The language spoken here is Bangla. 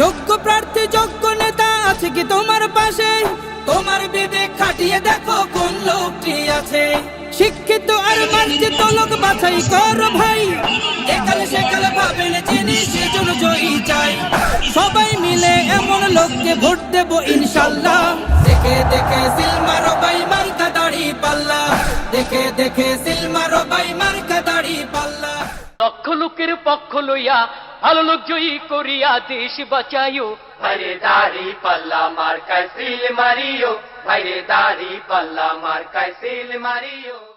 যোগ্য প্রার্থী, যোগ্য নেতা আছে কি তোমার পাশে? তোমার বিবেক খাটিয়ে দেখো কোন লোকটি আছে। শিক্ষিত আর মার্জিত লোক বাছাই ভাই। যিনি সেজন জয়ী চাই। সবাই মিলে এমন লোককে ভোট দেব ইনশাল্লাহ। দেখে দেখে সিলমারো বাই মার্কা দাড়ি পাল্লা। দেখে দেখে সিলমারো বাই মার্কা দাড়ি পাল্লা। লক্ষ লোকের পক্ষ লইয়া ভালো লোক জয়ী করিয়া দেশ বাঁচাইও। ভাইরে দাড়ি পাল্লা মার সিল মারিও। ভাইরে দাড়ি পাল্লা মার সিল মারিও।